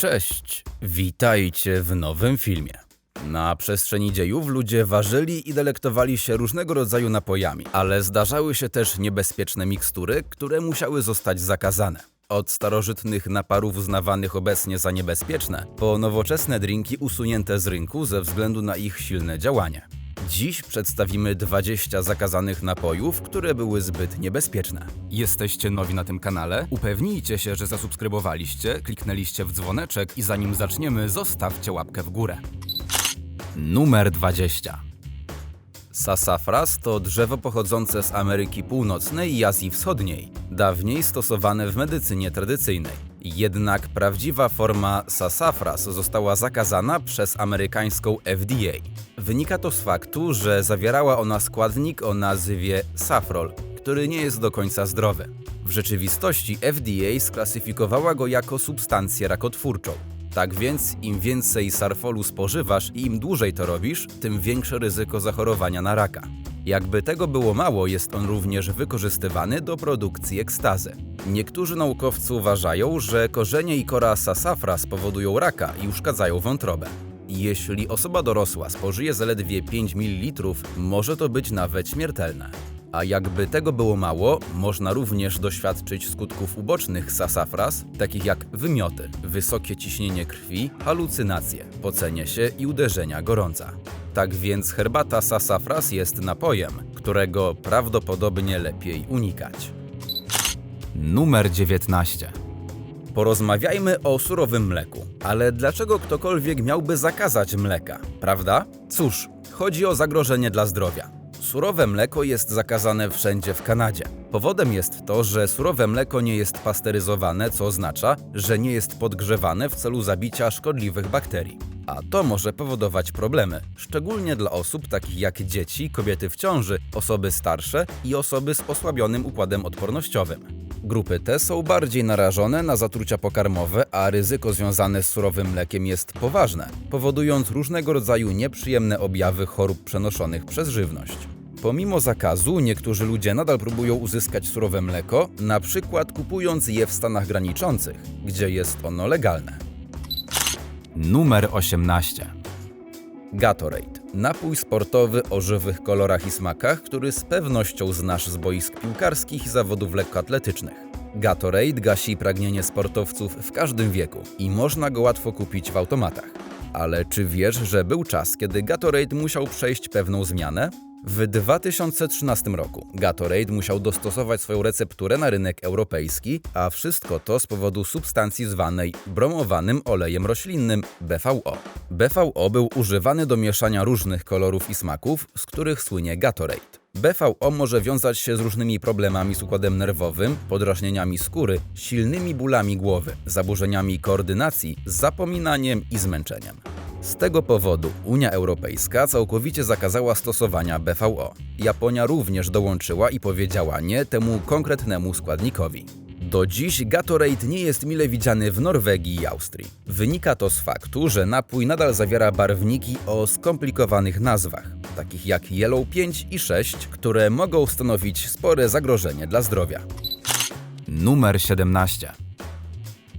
Cześć, witajcie w nowym filmie. Na przestrzeni dziejów ludzie ważyli i delektowali się różnego rodzaju napojami, ale zdarzały się też niebezpieczne mikstury, które musiały zostać zakazane. Od starożytnych naparów uznawanych obecnie za niebezpieczne, po nowoczesne drinki usunięte z rynku ze względu na ich silne działanie. Dziś przedstawimy 20 zakazanych napojów, które były zbyt niebezpieczne. Jesteście nowi na tym kanale? Upewnijcie się, że zasubskrybowaliście, kliknęliście w dzwoneczek i zanim zaczniemy, zostawcie łapkę w górę. Numer 20. Sassafras to drzewo pochodzące z Ameryki Północnej i Azji Wschodniej, dawniej stosowane w medycynie tradycyjnej. Jednak prawdziwa forma sassafras została zakazana przez amerykańską FDA. Wynika to z faktu, że zawierała ona składnik o nazwie safrol, który nie jest do końca zdrowy. W rzeczywistości FDA sklasyfikowała go jako substancję rakotwórczą. Tak więc im więcej sarfolu spożywasz i im dłużej to robisz, tym większe ryzyko zachorowania na raka. Jakby tego było mało, jest on również wykorzystywany do produkcji ekstazy. Niektórzy naukowcy uważają, że korzenie i kora sassafras powodują raka i uszkadzają wątrobę. Jeśli osoba dorosła spożyje zaledwie 5 ml, może to być nawet śmiertelne. A jakby tego było mało, można również doświadczyć skutków ubocznych sassafras, takich jak wymioty, wysokie ciśnienie krwi, halucynacje, pocenie się i uderzenia gorąca. Tak więc herbata sassafras jest napojem, którego prawdopodobnie lepiej unikać. Numer 19. Porozmawiajmy o surowym mleku. Ale dlaczego ktokolwiek miałby zakazać mleka, prawda? Cóż, chodzi o zagrożenie dla zdrowia. Surowe mleko jest zakazane wszędzie w Kanadzie. Powodem jest to, że surowe mleko nie jest pasteryzowane, co oznacza, że nie jest podgrzewane w celu zabicia szkodliwych bakterii. A to może powodować problemy, szczególnie dla osób takich jak dzieci, kobiety w ciąży, osoby starsze i osoby z osłabionym układem odpornościowym. Grupy te są bardziej narażone na zatrucia pokarmowe, a ryzyko związane z surowym mlekiem jest poważne, powodując różnego rodzaju nieprzyjemne objawy chorób przenoszonych przez żywność. Pomimo zakazu, niektórzy ludzie nadal próbują uzyskać surowe mleko, na przykład kupując je w stanach graniczących, gdzie jest ono legalne. Numer 18. Gatorade. Napój sportowy o żywych kolorach i smakach, który z pewnością znasz z boisk piłkarskich i zawodów lekkoatletycznych. Gatorade gasi pragnienie sportowców w każdym wieku i można go łatwo kupić w automatach. Ale czy wiesz, że był czas, kiedy Gatorade musiał przejść pewną zmianę? W 2013 roku Gatorade musiał dostosować swoją recepturę na rynek europejski, a wszystko to z powodu substancji zwanej bromowanym olejem roślinnym BVO. BVO był używany do mieszania różnych kolorów i smaków, z których słynie Gatorade. BVO może wiązać się z różnymi problemami z układem nerwowym, podrażnieniami skóry, silnymi bólami głowy, zaburzeniami koordynacji, zapominaniem i zmęczeniem. Z tego powodu Unia Europejska całkowicie zakazała stosowania BVO. Japonia również dołączyła i powiedziała nie temu konkretnemu składnikowi. Do dziś Gatorade nie jest mile widziany w Norwegii i Austrii. Wynika to z faktu, że napój nadal zawiera barwniki o skomplikowanych nazwach, takich jak Yellow 5 i 6, które mogą stanowić spore zagrożenie dla zdrowia. Numer 17.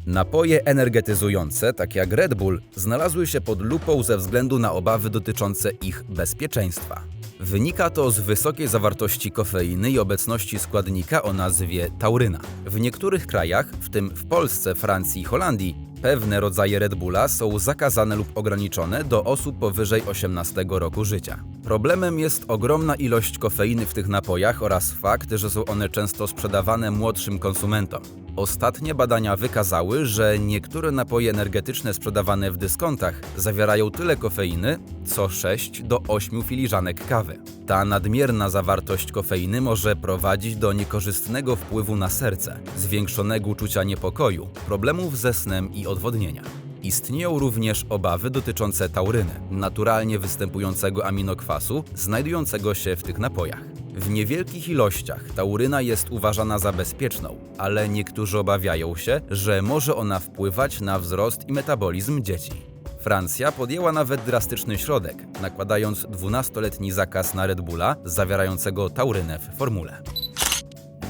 Napoje energetyzujące, takie jak Red Bull, znalazły się pod lupą ze względu na obawy dotyczące ich bezpieczeństwa. Wynika to z wysokiej zawartości kofeiny i obecności składnika o nazwie tauryna. W niektórych krajach, w tym w Polsce, Francji i Holandii, pewne rodzaje Red Bulla są zakazane lub ograniczone do osób powyżej 18 roku życia. Problemem jest ogromna ilość kofeiny w tych napojach oraz fakt, że są one często sprzedawane młodszym konsumentom. Ostatnie badania wykazały, że niektóre napoje energetyczne sprzedawane w dyskontach zawierają tyle kofeiny, co 6 do 8 filiżanek kawy. Ta nadmierna zawartość kofeiny może prowadzić do niekorzystnego wpływu na serce, zwiększonego uczucia niepokoju, problemów ze snem i odwodnienia. Istnieją również obawy dotyczące tauryny, naturalnie występującego aminokwasu znajdującego się w tych napojach. W niewielkich ilościach tauryna jest uważana za bezpieczną, ale niektórzy obawiają się, że może ona wpływać na wzrost i metabolizm dzieci. Francja podjęła nawet drastyczny środek, nakładając 12-letni zakaz na Red Bulla zawierającego taurynę w formule.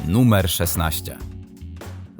Numer 16.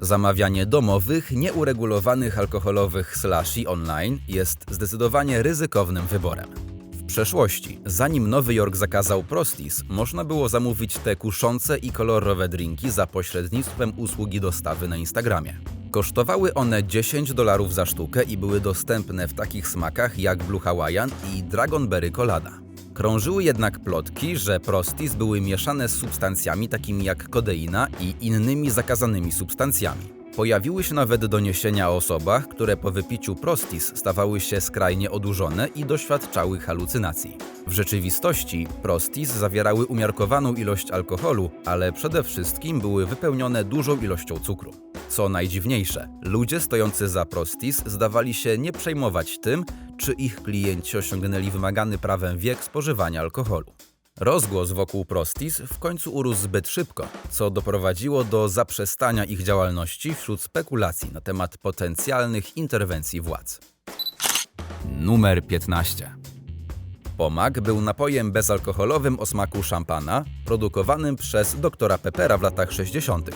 Zamawianie domowych, nieuregulowanych alkoholowych slashy online jest zdecydowanie ryzykownym wyborem. Przeszłości, zanim Nowy Jork zakazał Prostis, można było zamówić te kuszące i kolorowe drinki za pośrednictwem usługi dostawy na Instagramie. Kosztowały one 10 dolarów za sztukę i były dostępne w takich smakach jak Blue Hawaiian i Dragonberry Colada. Krążyły jednak plotki, że prostis były mieszane z substancjami takimi jak kodeina i innymi zakazanymi substancjami. Pojawiły się nawet doniesienia o osobach, które po wypiciu prostis stawały się skrajnie odurzone i doświadczały halucynacji. W rzeczywistości prostis zawierały umiarkowaną ilość alkoholu, ale przede wszystkim były wypełnione dużą ilością cukru. Co najdziwniejsze, ludzie stojący za prostis zdawali się nie przejmować tym, czy ich klienci osiągnęli wymagany prawem wiek spożywania alkoholu. Rozgłos wokół Prostis w końcu urósł zbyt szybko, co doprowadziło do zaprzestania ich działalności wśród spekulacji na temat potencjalnych interwencji władz. Numer 15. Pomak był napojem bezalkoholowym o smaku szampana, produkowanym przez doktora Peppera w latach 60.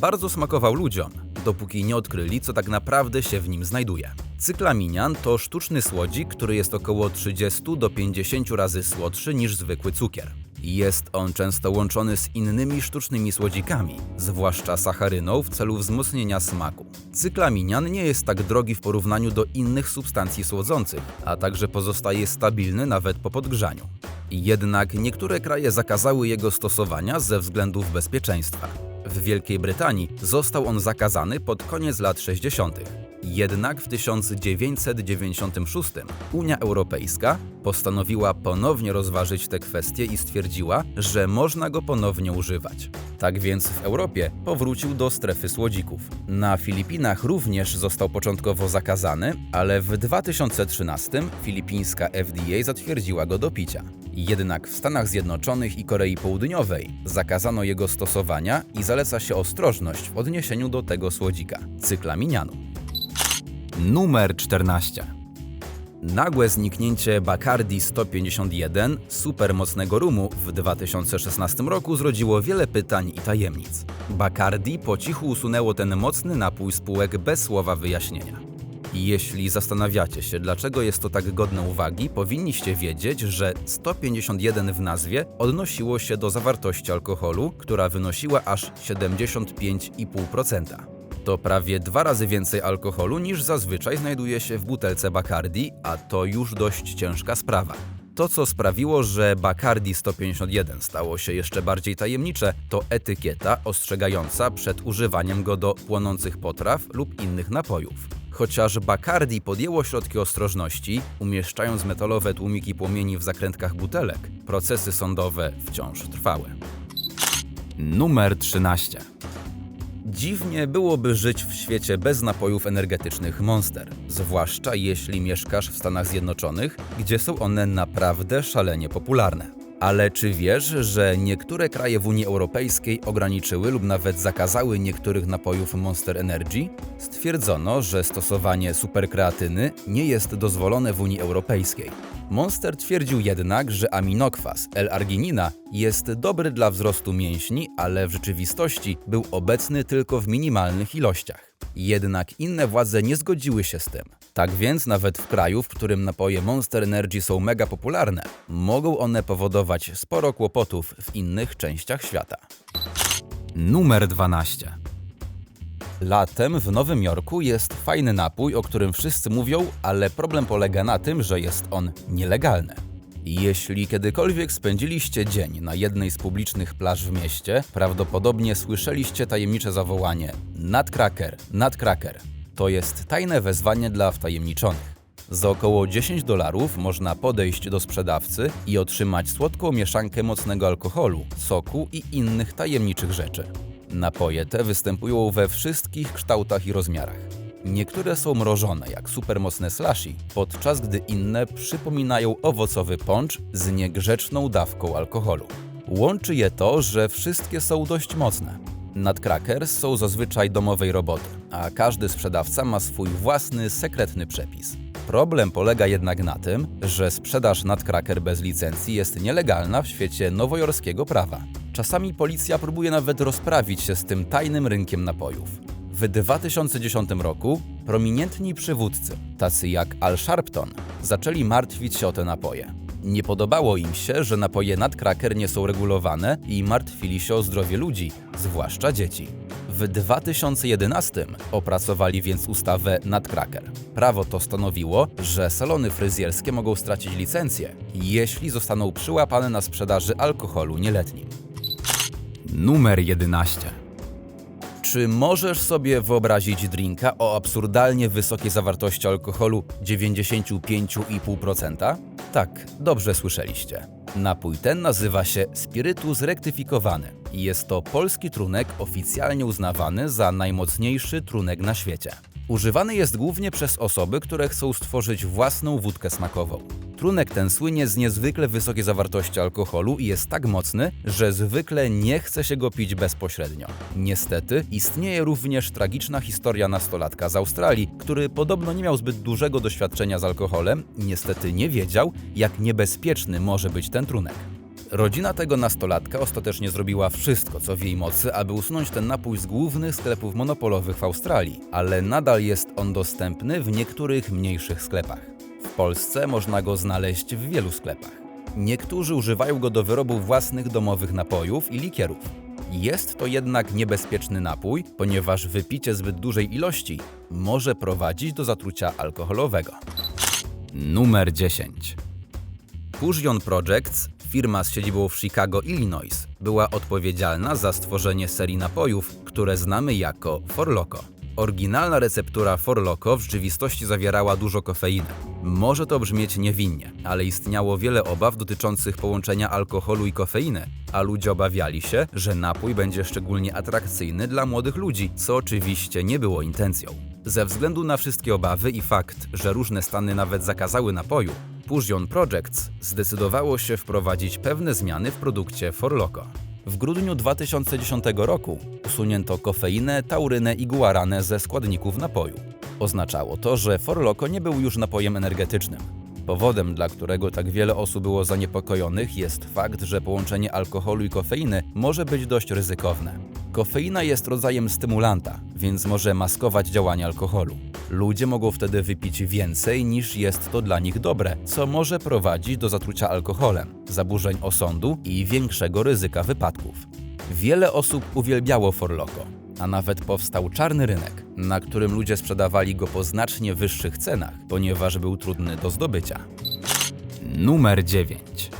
Bardzo smakował ludziom, dopóki nie odkryli, co tak naprawdę się w nim znajduje. Cyklaminian to sztuczny słodzik, który jest około 30 do 50 razy słodszy niż zwykły cukier. Jest on często łączony z innymi sztucznymi słodzikami, zwłaszcza sacharyną w celu wzmocnienia smaku. Cyklaminian nie jest tak drogi w porównaniu do innych substancji słodzących, a także pozostaje stabilny nawet po podgrzaniu. Jednak niektóre kraje zakazały jego stosowania ze względów bezpieczeństwa. W Wielkiej Brytanii został on zakazany pod koniec lat 60. Jednak w 1996 Unia Europejska postanowiła ponownie rozważyć tę kwestię i stwierdziła, że można go ponownie używać. Tak więc w Europie powrócił do strefy słodzików. Na Filipinach również został początkowo zakazany, ale w 2013 filipińska FDA zatwierdziła go do picia. Jednak w Stanach Zjednoczonych i Korei Południowej zakazano jego stosowania i zaleca się ostrożność w odniesieniu do tego słodzika cyklaminianu. Numer 14. Nagłe zniknięcie Bacardi 151 supermocnego rumu w 2016 roku zrodziło wiele pytań i tajemnic. Bacardi po cichu usunęło ten mocny napój spółek bez słowa wyjaśnienia. Jeśli zastanawiacie się, dlaczego jest to tak godne uwagi, powinniście wiedzieć, że 151 w nazwie odnosiło się do zawartości alkoholu, która wynosiła aż 75,5%. To prawie dwa razy więcej alkoholu niż zazwyczaj znajduje się w butelce Bacardi, a to już dość ciężka sprawa. To, co sprawiło, że Bacardi 151 stało się jeszcze bardziej tajemnicze, to etykieta ostrzegająca przed używaniem go do płonących potraw lub innych napojów. Chociaż Bacardi podjęło środki ostrożności, umieszczając metalowe tłumiki płomieni w zakrętkach butelek, procesy sądowe wciąż trwały. Numer 13. Dziwnie byłoby żyć w świecie bez napojów energetycznych Monster, zwłaszcza jeśli mieszkasz w Stanach Zjednoczonych, gdzie są one naprawdę szalenie popularne. Ale czy wiesz, że niektóre kraje w Unii Europejskiej ograniczyły lub nawet zakazały niektórych napojów Monster Energy? Stwierdzono, że stosowanie superkreatyny nie jest dozwolone w Unii Europejskiej. Monster twierdził jednak, że aminokwas L-arginina jest dobry dla wzrostu mięśni, ale w rzeczywistości był obecny tylko w minimalnych ilościach. Jednak inne władze nie zgodziły się z tym. Tak więc nawet w kraju, w którym napoje Monster Energy są mega popularne, mogą one powodować sporo kłopotów w innych częściach świata. Numer 12. Latem w Nowym Jorku jest fajny napój, o którym wszyscy mówią, ale problem polega na tym, że jest on nielegalny. Jeśli kiedykolwiek spędziliście dzień na jednej z publicznych plaż w mieście, prawdopodobnie słyszeliście tajemnicze zawołanie Nutcracker, Nutcracker. To jest tajne wezwanie dla wtajemniczonych. Za około 10 dolarów można podejść do sprzedawcy i otrzymać słodką mieszankę mocnego alkoholu, soku i innych tajemniczych rzeczy. Napoje te występują we wszystkich kształtach i rozmiarach. Niektóre są mrożone jak supermocne slushy, podczas gdy inne przypominają owocowy poncz z niegrzeczną dawką alkoholu. Łączy je to, że wszystkie są dość mocne. Nutcrackers są zazwyczaj domowej roboty, a każdy sprzedawca ma swój własny, sekretny przepis. Problem polega jednak na tym, że sprzedaż Nutcracker bez licencji jest nielegalna w świecie nowojorskiego prawa. Czasami policja próbuje nawet rozprawić się z tym tajnym rynkiem napojów. W 2010 roku prominentni przywódcy, tacy jak Al Sharpton, zaczęli martwić się o te napoje. Nie podobało im się, że napoje nadkraker nie są regulowane i martwili się o zdrowie ludzi, zwłaszcza dzieci. W 2011 opracowali więc ustawę Nutcracker. Prawo to stanowiło, że salony fryzjerskie mogą stracić licencję, jeśli zostaną przyłapane na sprzedaży alkoholu nieletnim. Numer 11. Czy możesz sobie wyobrazić drinka o absurdalnie wysokiej zawartości alkoholu 95,5%? Tak, dobrze słyszeliście. Napój ten nazywa się spirytus rektyfikowany i jest to polski trunek oficjalnie uznawany za najmocniejszy trunek na świecie. Używany jest głównie przez osoby, które chcą stworzyć własną wódkę smakową. Trunek ten słynie z niezwykle wysokiej zawartości alkoholu i jest tak mocny, że zwykle nie chce się go pić bezpośrednio. Niestety, istnieje również tragiczna historia nastolatka z Australii, który podobno nie miał zbyt dużego doświadczenia z alkoholem i niestety nie wiedział, jak niebezpieczny może być ten trunek. Rodzina tego nastolatka ostatecznie zrobiła wszystko, co w jej mocy, aby usunąć ten napój z głównych sklepów monopolowych w Australii, ale nadal jest on dostępny w niektórych mniejszych sklepach. Polsce można go znaleźć w wielu sklepach. Niektórzy używają go do wyrobu własnych domowych napojów i likierów. Jest to jednak niebezpieczny napój, ponieważ wypicie zbyt dużej ilości może prowadzić do zatrucia alkoholowego. Numer 10. Fusion Projects, firma z siedzibą w Chicago, Illinois, była odpowiedzialna za stworzenie serii napojów, które znamy jako Four Loko. Oryginalna receptura Four Loko w rzeczywistości zawierała dużo kofeiny. Może to brzmieć niewinnie, ale istniało wiele obaw dotyczących połączenia alkoholu i kofeiny, a ludzie obawiali się, że napój będzie szczególnie atrakcyjny dla młodych ludzi, co oczywiście nie było intencją. Ze względu na wszystkie obawy i fakt, że różne stany nawet zakazały napoju, Fusion Projects zdecydowało się wprowadzić pewne zmiany w produkcie Forloco. W grudniu 2010 roku usunięto kofeinę, taurynę i guaranę ze składników napoju. Oznaczało to, że Forloco nie był już napojem energetycznym. Powodem, dla którego tak wiele osób było zaniepokojonych, jest fakt, że połączenie alkoholu i kofeiny może być dość ryzykowne. Kofeina jest rodzajem stymulanta, więc może maskować działanie alkoholu. Ludzie mogą wtedy wypić więcej niż jest to dla nich dobre, co może prowadzić do zatrucia alkoholem, zaburzeń osądu i większego ryzyka wypadków. Wiele osób uwielbiało Forloco, a nawet powstał czarny rynek, na którym ludzie sprzedawali go po znacznie wyższych cenach, ponieważ był trudny do zdobycia. Numer 9.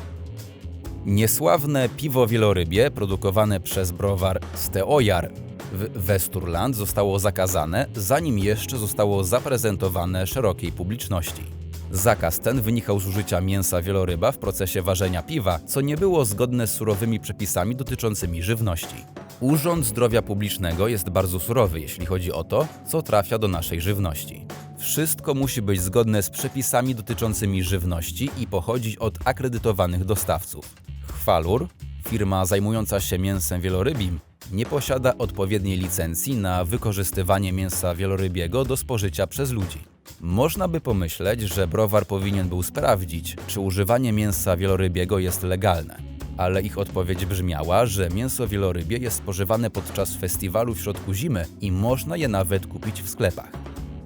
Niesławne piwo wielorybie produkowane przez browar Steojar w Westurland zostało zakazane, zanim jeszcze zostało zaprezentowane szerokiej publiczności. Zakaz ten wynikał z użycia mięsa wieloryba w procesie ważenia piwa, co nie było zgodne z surowymi przepisami dotyczącymi żywności. Urząd Zdrowia Publicznego jest bardzo surowy, jeśli chodzi o to, co trafia do naszej żywności. Wszystko musi być zgodne z przepisami dotyczącymi żywności i pochodzić od akredytowanych dostawców. Chwalur, firma zajmująca się mięsem wielorybim, nie posiada odpowiedniej licencji na wykorzystywanie mięsa wielorybiego do spożycia przez ludzi. Można by pomyśleć, że browar powinien był sprawdzić, czy używanie mięsa wielorybiego jest legalne. Ale ich odpowiedź brzmiała, że mięso wielorybie jest spożywane podczas festiwalu w środku zimy i można je nawet kupić w sklepach.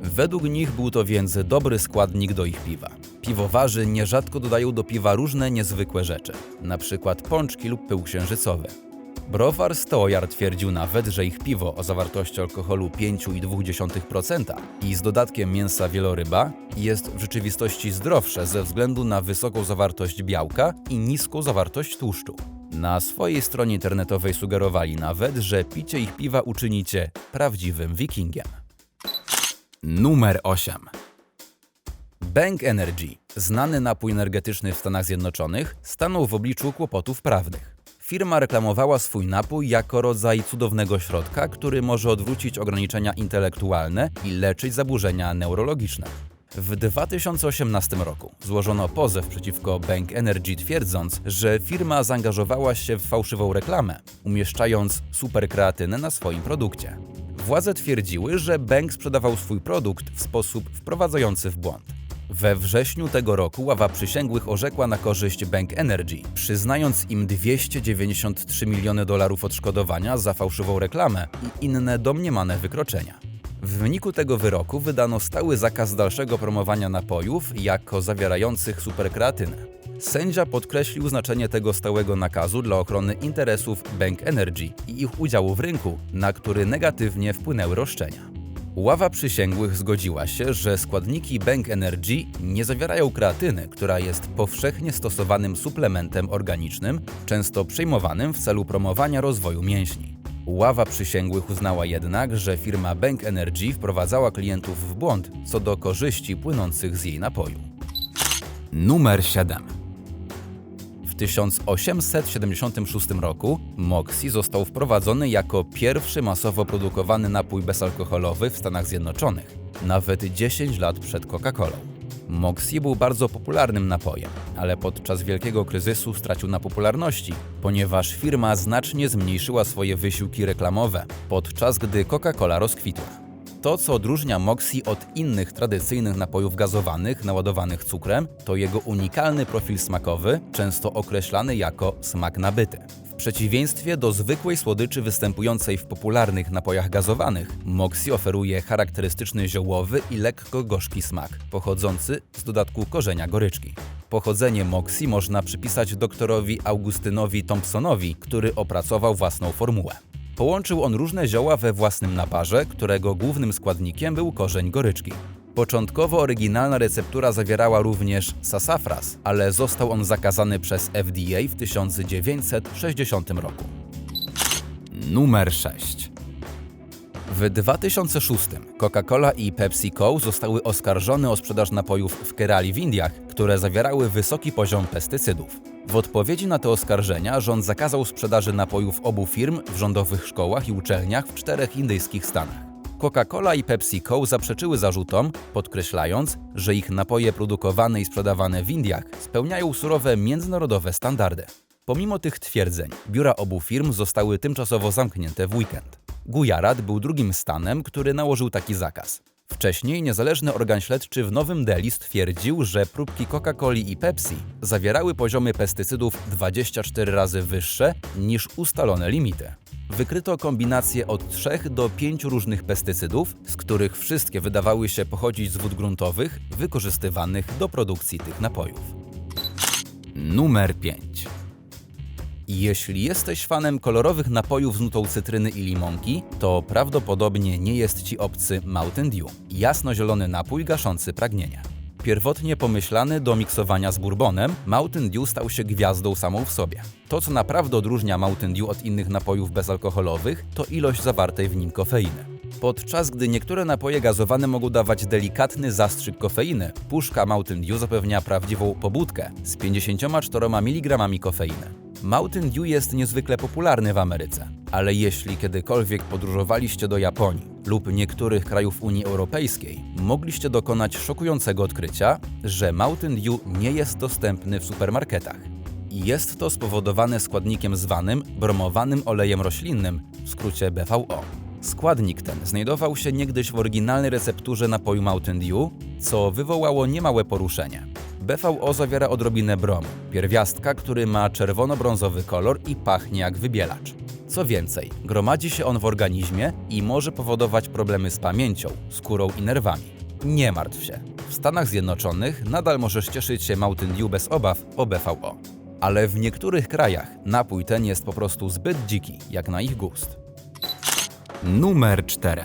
Według nich był to więc dobry składnik do ich piwa. Piwowarzy nierzadko dodają do piwa różne niezwykłe rzeczy, np. pączki lub pył księżycowy. Browar Stojar twierdził nawet, że ich piwo o zawartości alkoholu 5,2% i z dodatkiem mięsa wieloryba jest w rzeczywistości zdrowsze ze względu na wysoką zawartość białka i niską zawartość tłuszczu. Na swojej stronie internetowej sugerowali nawet, że picie ich piwa uczynicie prawdziwym wikingiem. Numer 8. Bang Energy, znany napój energetyczny w Stanach Zjednoczonych, stanął w obliczu kłopotów prawnych. Firma reklamowała swój napój jako rodzaj cudownego środka, który może odwrócić ograniczenia intelektualne i leczyć zaburzenia neurologiczne. W 2018 roku złożono pozew przeciwko Bank Energy twierdząc, że firma zaangażowała się w fałszywą reklamę, umieszczając superkreatynę na swoim produkcie. Władze twierdziły, że Bank sprzedawał swój produkt w sposób wprowadzający w błąd. We wrześniu tego roku ława przysięgłych orzekła na korzyść Bank Energy, przyznając im 293 miliony dolarów odszkodowania za fałszywą reklamę i inne domniemane wykroczenia. W wyniku tego wyroku wydano stały zakaz dalszego promowania napojów jako zawierających superkreatynę. Sędzia podkreślił znaczenie tego stałego nakazu dla ochrony interesów Bank Energy i ich udziału w rynku, na który negatywnie wpłynęły roszczenia. Ława przysięgłych zgodziła się, że składniki Bank Energy nie zawierają kreatyny, która jest powszechnie stosowanym suplementem organicznym, często przyjmowanym w celu promowania rozwoju mięśni. Ława przysięgłych uznała jednak, że firma Bank Energy wprowadzała klientów w błąd co do korzyści płynących z jej napoju. Numer 7. W 1876 roku Moxie został wprowadzony jako pierwszy masowo produkowany napój bezalkoholowy w Stanach Zjednoczonych, nawet 10 lat przed Coca-Colą. Moxie był bardzo popularnym napojem, ale podczas wielkiego kryzysu stracił na popularności, ponieważ firma znacznie zmniejszyła swoje wysiłki reklamowe, podczas gdy Coca-Cola rozkwitła. To, co odróżnia Moxie od innych tradycyjnych napojów gazowanych naładowanych cukrem, to jego unikalny profil smakowy, często określany jako smak nabyty. W przeciwieństwie do zwykłej słodyczy występującej w popularnych napojach gazowanych, Moxie oferuje charakterystyczny ziołowy i lekko gorzki smak, pochodzący z dodatku korzenia goryczki. Pochodzenie Moxie można przypisać doktorowi Augustynowi Thompsonowi, który opracował własną formułę. Połączył on różne zioła we własnym naparze, którego głównym składnikiem był korzeń goryczki. Początkowo oryginalna receptura zawierała również sasafras, ale został on zakazany przez FDA w 1960 roku. Numer 6. W 2006 Coca-Cola i PepsiCo zostały oskarżone o sprzedaż napojów w Kerali w Indiach, które zawierały wysoki poziom pestycydów. W odpowiedzi na te oskarżenia rząd zakazał sprzedaży napojów obu firm w rządowych szkołach i uczelniach w czterech indyjskich stanach. Coca-Cola i PepsiCo zaprzeczyły zarzutom, podkreślając, że ich napoje produkowane i sprzedawane w Indiach spełniają surowe międzynarodowe standardy. Pomimo tych twierdzeń, biura obu firm zostały tymczasowo zamknięte w weekend. Gujarat był drugim stanem, który nałożył taki zakaz. Wcześniej niezależny organ śledczy w Nowym Delhi stwierdził, że próbki Coca-Coli i Pepsi zawierały poziomy pestycydów 24 razy wyższe niż ustalone limity. Wykryto kombinację od 3 do 5 różnych pestycydów, z których wszystkie wydawały się pochodzić z wód gruntowych wykorzystywanych do produkcji tych napojów. Numer 5. Jeśli jesteś fanem kolorowych napojów z nutą cytryny i limonki, to prawdopodobnie nie jest Ci obcy Mountain Dew, jasnozielony napój gaszący pragnienie. Pierwotnie pomyślany do miksowania z bourbonem, Mountain Dew stał się gwiazdą samą w sobie. To, co naprawdę odróżnia Mountain Dew od innych napojów bezalkoholowych, to ilość zawartej w nim kofeiny. Podczas gdy niektóre napoje gazowane mogą dawać delikatny zastrzyk kofeiny, puszka Mountain Dew zapewnia prawdziwą pobudkę z 54 mg kofeiny. Mountain Dew jest niezwykle popularny w Ameryce, ale jeśli kiedykolwiek podróżowaliście do Japonii lub niektórych krajów Unii Europejskiej, mogliście dokonać szokującego odkrycia, że Mountain Dew nie jest dostępny w supermarketach. Jest to spowodowane składnikiem zwanym bromowanym olejem roślinnym, w skrócie BVO. Składnik ten znajdował się niegdyś w oryginalnej recepturze napoju Mountain Dew, co wywołało niemałe poruszenie. BVO zawiera odrobinę bromu, pierwiastka, który ma czerwono-brązowy kolor i pachnie jak wybielacz. Co więcej, gromadzi się on w organizmie i może powodować problemy z pamięcią, skórą i nerwami. Nie martw się. W Stanach Zjednoczonych nadal możesz cieszyć się Mountain Dew bez obaw o BVO. Ale w niektórych krajach napój ten jest po prostu zbyt dziki, jak na ich gust. Numer 4.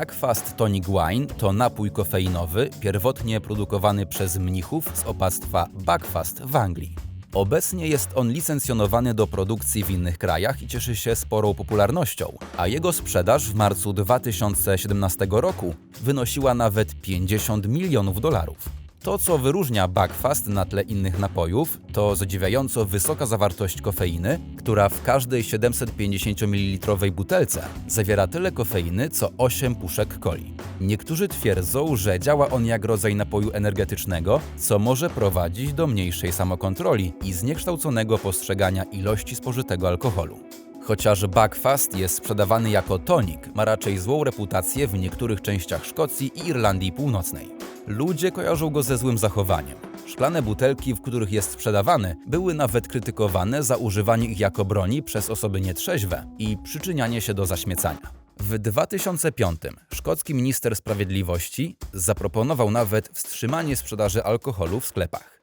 Buckfast Tonic Wine to napój kofeinowy, pierwotnie produkowany przez mnichów z opactwa Buckfast w Anglii. Obecnie jest on licencjonowany do produkcji w innych krajach i cieszy się sporą popularnością, a jego sprzedaż w marcu 2017 roku wynosiła nawet 50 milionów dolarów. To, co wyróżnia Buckfast na tle innych napojów, to zadziwiająco wysoka zawartość kofeiny, która w każdej 750 ml butelce zawiera tyle kofeiny, co 8 puszek coli. Niektórzy twierdzą, że działa on jak rodzaj napoju energetycznego, co może prowadzić do mniejszej samokontroli i zniekształconego postrzegania ilości spożytego alkoholu. Chociaż Buckfast jest sprzedawany jako tonik, ma raczej złą reputację w niektórych częściach Szkocji i Irlandii Północnej. Ludzie kojarzą go ze złym zachowaniem. Szklane butelki, w których jest sprzedawany, były nawet krytykowane za używanie ich jako broni przez osoby nietrzeźwe i przyczynianie się do zaśmiecania. W 2005 szkocki minister sprawiedliwości zaproponował nawet wstrzymanie sprzedaży alkoholu w sklepach.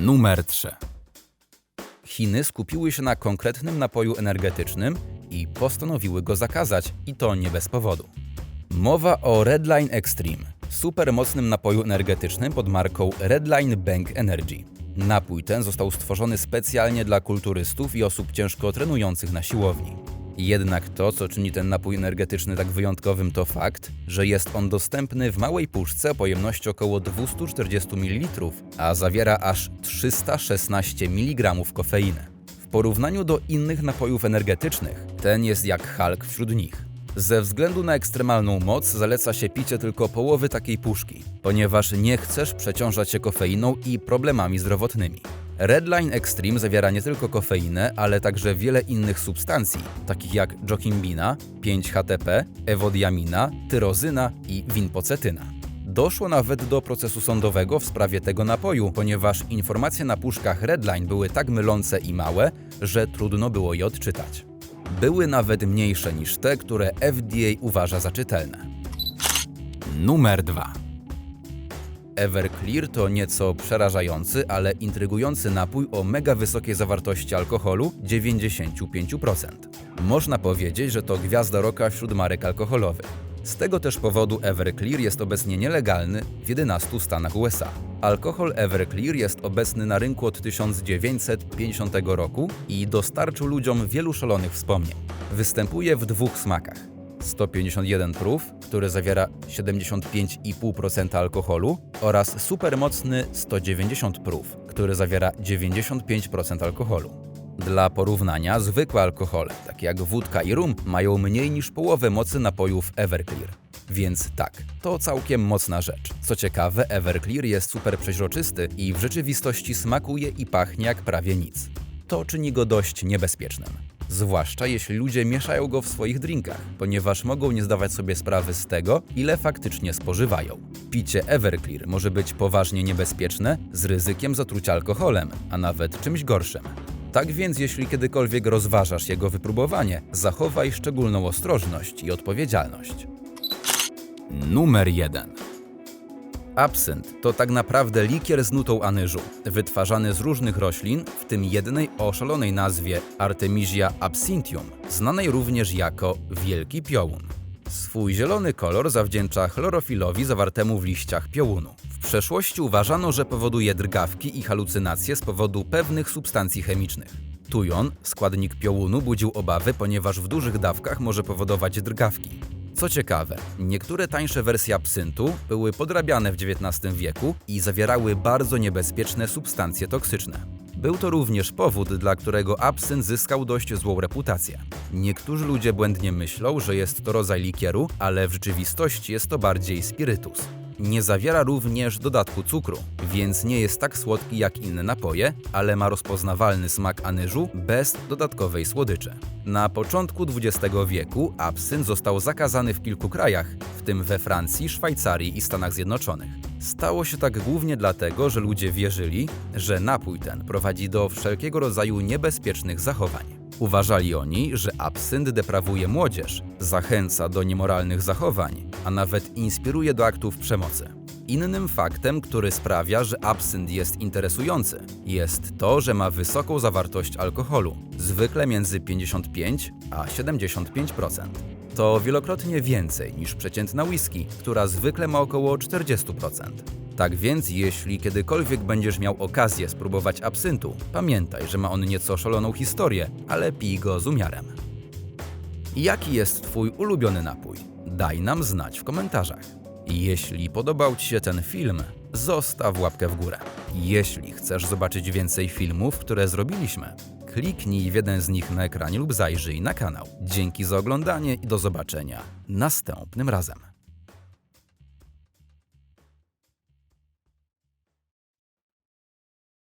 Numer 3. Chiny skupiły się na konkretnym napoju energetycznym i postanowiły go zakazać, i to nie bez powodu. Mowa o Redline Extreme, supermocnym napoju energetycznym pod marką Redline Bank Energy. Napój ten został stworzony specjalnie dla kulturystów i osób ciężko trenujących na siłowni. Jednak to, co czyni ten napój energetyczny tak wyjątkowym, to fakt, że jest on dostępny w małej puszce o pojemności około 240 ml, a zawiera aż 316 mg kofeiny. W porównaniu do innych napojów energetycznych, ten jest jak Hulk wśród nich. Ze względu na ekstremalną moc zaleca się picie tylko połowy takiej puszki, ponieważ nie chcesz przeciążać się kofeiną i problemami zdrowotnymi. Redline Extreme zawiera nie tylko kofeinę, ale także wiele innych substancji, takich jak jokimbina, 5-HTP, ewodiamina, tyrozyna i winpocetyna. Doszło nawet do procesu sądowego w sprawie tego napoju, ponieważ informacje na puszkach Redline były tak mylące i małe, że trudno było je odczytać. Były nawet mniejsze niż te, które FDA uważa za czytelne. Numer 2. Everclear to nieco przerażający, ale intrygujący napój o mega wysokiej zawartości alkoholu 95%. Można powiedzieć, że to gwiazda roka wśród marek alkoholowych. Z tego też powodu Everclear jest obecnie nielegalny w 11 stanach USA. Alkohol Everclear jest obecny na rynku od 1950 roku i dostarczył ludziom wielu szalonych wspomnień. Występuje w dwóch smakach. 151 proof, który zawiera 75,5% alkoholu oraz supermocny 190 proof, który zawiera 95% alkoholu. Dla porównania, zwykłe alkohole, takie jak wódka i rum, mają mniej niż połowę mocy napojów Everclear. Więc tak, to całkiem mocna rzecz. Co ciekawe, Everclear jest super przeźroczysty i w rzeczywistości smakuje i pachnie jak prawie nic. To czyni go dość niebezpiecznym. Zwłaszcza jeśli ludzie mieszają go w swoich drinkach, ponieważ mogą nie zdawać sobie sprawy z tego, ile faktycznie spożywają. Picie Everclear może być poważnie niebezpieczne z ryzykiem zatrucia alkoholem, a nawet czymś gorszym. Tak więc, jeśli kiedykolwiek rozważasz jego wypróbowanie, zachowaj szczególną ostrożność i odpowiedzialność. Numer 1. Absynt to tak naprawdę likier z nutą anyżu, wytwarzany z różnych roślin, w tym jednej o szalonej nazwie Artemisia absinthium, znanej również jako wielki piołun. Swój zielony kolor zawdzięcza chlorofilowi zawartemu w liściach piołunu. W przeszłości uważano, że powoduje drgawki i halucynacje z powodu pewnych substancji chemicznych. Tujon, składnik piołunu, budził obawy, ponieważ w dużych dawkach może powodować drgawki. Co ciekawe, niektóre tańsze wersje absyntu były podrabiane w XIX wieku i zawierały bardzo niebezpieczne substancje toksyczne. Był to również powód, dla którego absynt zyskał dość złą reputację. Niektórzy ludzie błędnie myślą, że jest to rodzaj likieru, ale w rzeczywistości jest to bardziej spirytus. Nie zawiera również dodatku cukru, więc nie jest tak słodki jak inne napoje, ale ma rozpoznawalny smak anyżu bez dodatkowej słodyczy. Na początku XX wieku absynt został zakazany w kilku krajach, w tym we Francji, Szwajcarii i Stanach Zjednoczonych. Stało się tak głównie dlatego, że ludzie wierzyli, że napój ten prowadzi do wszelkiego rodzaju niebezpiecznych zachowań. Uważali oni, że absynt deprawuje młodzież, zachęca do niemoralnych zachowań, a nawet inspiruje do aktów przemocy. Innym faktem, który sprawia, że absynt jest interesujący, jest to, że ma wysoką zawartość alkoholu, zwykle między 55 a 75%. To wielokrotnie więcej niż przeciętna whisky, która zwykle ma około 40%. Tak więc, jeśli kiedykolwiek będziesz miał okazję spróbować absyntu, pamiętaj, że ma on nieco szaloną historię, ale pij go z umiarem. Jaki jest Twój ulubiony napój? Daj nam znać w komentarzach. Jeśli podobał Ci się ten film, zostaw łapkę w górę. Jeśli chcesz zobaczyć więcej filmów, które zrobiliśmy, kliknij w jeden z nich na ekranie lub zajrzyj na kanał. Dzięki za oglądanie i do zobaczenia następnym razem.